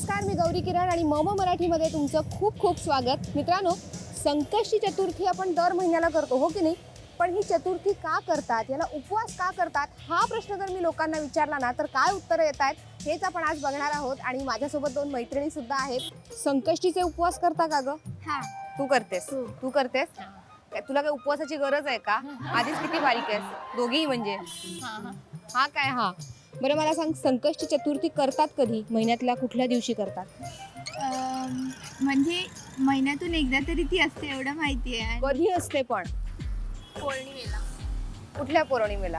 मी गौरी किरण आणि मम मराठीमध्ये तुमचं खूप खूप स्वागत. मित्रांनो संकष्टी चतुर्थी आपण दर महिन्याला करतो हो की नाही? पण ही चतुर्थी का करतात? याला उपवास का करतात? हा प्रश्न जर मी लोकांना विचारला ना तर काय उत्तरं येत आहेत? हेच आपण आज बघणार आहोत आणि माझ्यासोबत दोन मैत्रिणी सुद्धा आहेत. संकष्टीचे उपवास करता का ग? हा. तू करतेस. तू. करतेस? तुला काय उपवासाची गरज आहे का? आधीच किती बारीक आहेस? दोघीही म्हणजे. हा काय हा. बरं मला सांग संकष्टी चतुर्थी करतात कधी? महिन्यातल्या कुठल्या दिवशी करतात? म्हणजे महिन्यातून एकदा तरी ती असते एवढं माहिती आहे. आणि कधी असते पण? पौर्णिमेला. कुठल्या पौर्णिमेला?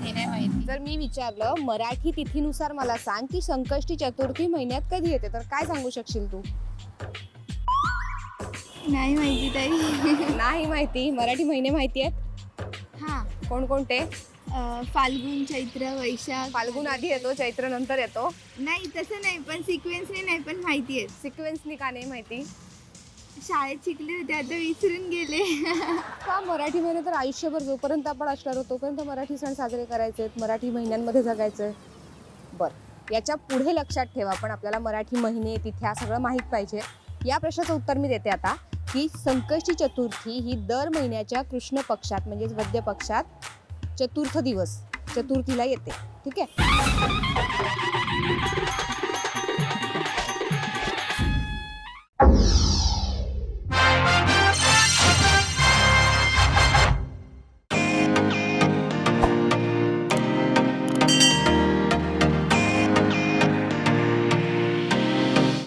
हे नाही माहिती. जर मी विचारलं मराठी तिथीनुसार मला सांग की संकष्टी चतुर्थी महिन्यात कधी येते तर काय सांगू शकशील तू? नाही माहिती तरी नाही माहिती. मराठी महिने माहिती आहेत? कोणकोणते? अ, फाल्गुन चैत्र वैशाख. फाल्गुन आधी येतो चैत्र नंतर येतो. नाही तसं नाही पण सिक्वेन्सने नाही पण माहिती आहे. सिक्वेन्सनी का नाही माहिती? शाळेत शिकले होते आता विसरून गेले. का? मराठीमध्ये तर आयुष्यभर जोपर्यंत आपण असणार आहोत तोपर्यंत मराठी सण साजरे करायचे आहेत मराठी महिन्यांमध्ये जगायचं बरं याच्यापुढे लक्षात ठेवा पण आपल्याला मराठी महिने तिथ्या सगळं माहीत पाहिजे. या प्रश्नाचं उत्तर मी देते आता. की संकष्टी चतुर्थी ही दर महिन्याच्या कृष्ण पक्षात म्हणजेच वद्य पक्षात चतुर्थ दिवस चतुर्थीला येते. ठीक आहे?